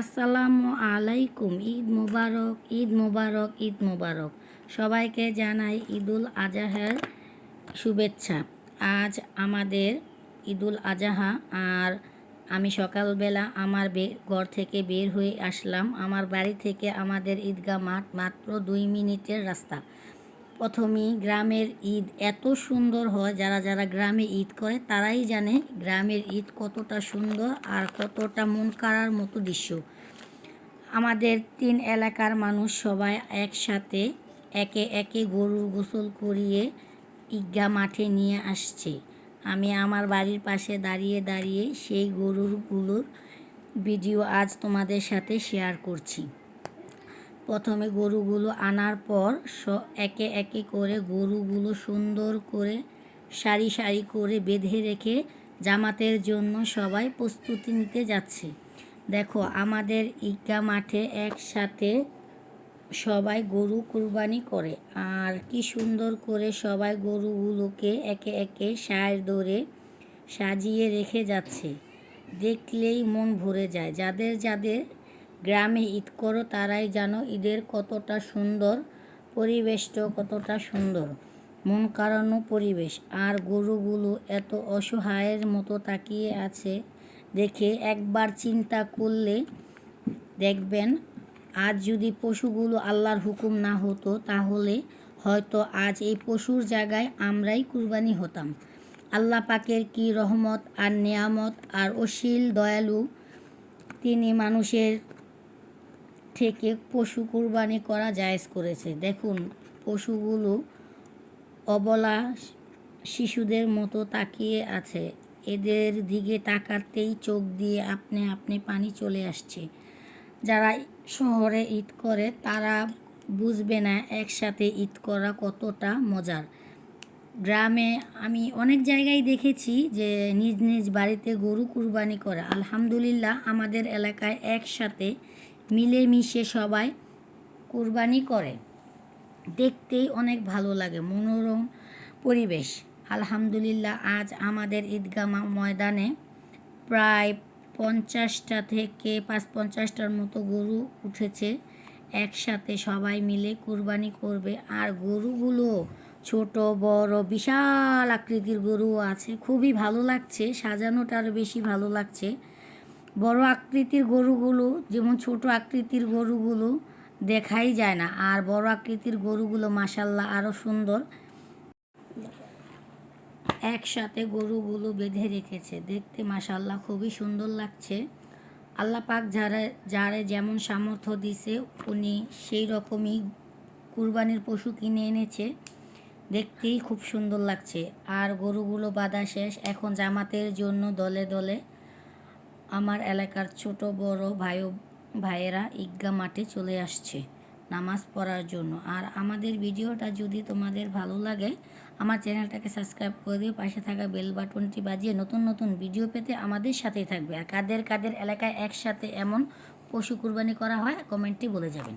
আসসালামু আলাইকুম, ঈদ মোবারক ঈদ মোবারক ঈদ মোবারক। সবাইকে জানাই ঈদুল আজহার শুভেচ্ছা। আজ আমাদের ঈদুল আজহা আর আমি সকালবেলা আমার ঘর থেকে বের হয়ে আসলাম। আমার বাড়ি থেকে আমাদের ঈদগাহ মাঠ মাত্র দুই মিনিটের রাস্তা। প্রথমেই গ্রামের ঈদ এত সুন্দর হয়, যারা যারা গ্রামে ঈদ করে তারাই জানে গ্রামের ঈদ কতটা সুন্দর আর কতটা মন কাড়ার মতো দৃশ্য। আমাদের তিন এলাকার মানুষ সবাই একসাথে একে একে গরুর গোসল করিয়ে ঈদগাহ মাঠে নিয়ে আসছে। আমি আমার বাড়ির পাশে দাঁড়িয়ে দাঁড়িয়ে সেই গরুরগুলোর ভিডিও আজ তোমাদের সাথে শেয়ার করছি। প্রথমে গরুগুলো আনার পর স একে একে করে গরুগুলো সুন্দর করে সারি সারি করে বেঁধে রেখে জামাতের জন্য সবাই প্রস্তুতি নিতে যাচ্ছে। দেখো, আমাদের ঈদগাহ মাঠে একসাথে সবাই গরু কুরবানি করে। আর কি সুন্দর করে সবাই গরুগুলোকে একে একে সার ধরে সাজিয়ে রেখে যাচ্ছে। দেখলেই মন ভরে যায়। যাদের যাদের গ্রামে ঈদ করো, তারাই জানো ঈদের কতটা সুন্দর পরিবেশটাও কতটা সুন্দর। মন কাড়ানো পরিবেশ। আর গরুগুলো এত অসহায়ের মতো তাকিয়ে আছে দেখে একবার চিন্তা করলে দেখবেন, আজ যদি পশুগুলো আল্লাহর হুকুম না হতো তাহলে হয়তো আজ এই পশুর জায়গায় আমরাই কুরবানি হতাম। আল্লাহ পাকের কি রহমত আর নিয়ামত আর অশীল দয়ালু তিনি মানুষের থেকে পশু কুরবানি করা জায়েজ করেছে। দেখুন, পশুগুলো অবলা শিশুদের মতো তাকিয়ে আছে। এদের দিকে তাকাতেই চোখ দিয়ে আপনি আপনি পানি চলে আসছে। যারা শহরে ঈদ করে, তারা বুঝবে না একসাথে ঈদ করা কতটা মজার। গ্রামে আমি অনেক জায়গায় দেখেছি যে নিজ নিজ বাড়িতে গরু কুরবানি করে। আলহামদুলিল্লাহ, আমাদের এলাকায় একসাথে মিলেমিশে সবাই কুরবানি করে। দেখতেই অনেক ভালো লাগে, মনোরম পরিবেশ। আলহামদুলিল্লাহ, আজ আমাদের ঈদগাহ ময়দানে প্রায় পঞ্চাশটা থেকে পাঁচ পঞ্চাশটার মতো গরু উঠেছে। একসাথে সবাই মিলে কুরবানি করবে। আর গরুগুলো ছোট, বড়, বিশাল আকৃতির গরুও আছে। খুবই ভালো লাগছে, সাজানোটা আরও বেশি ভালো লাগছে। বড় আকৃতির গরুগুলো, যেমন ছোট আকৃতির গরুগুলো দেখাই যায় না। আর বড় আকৃতির গরুগুলো মাসাল্লাহ আরও সুন্দর। একসাথে গরুগুলো বেঁধে রেখেছে। দেখতে মাসাল্লাহ খুবই সুন্দর লাগছে। আল্লাহ পাক যারা, যারে যেমন সামর্থ্য দিছে, উনি সেই রকমই কুরবানির পশু কিনে এনেছে। দেখতেই খুব সুন্দর লাগছে। আর গরুগুলো বাঁধা শেষ। এখন জামাতের জন্য দলে দলে আমার এলাকার ছোট বড় ভাই ভাইয়েরা ঈদগা মাঠে চলে আসছে নামাজ পড়ার জন্য। আর আমাদের ভিডিওটা যদি তোমাদের ভালো লাগে, আমার চ্যানেলটাকে সাবস্ক্রাইব করে দিও, পাশে থাকা বেল বাটনটি বাজিয়ে নতুন নতুন ভিডিও পেতে আমাদের সাথেই থাকবে। আর কাদের কাদের এলাকায় একসাথে এমন পশু কুরবানি করা হয় কমেন্টটি বলে যাবেন।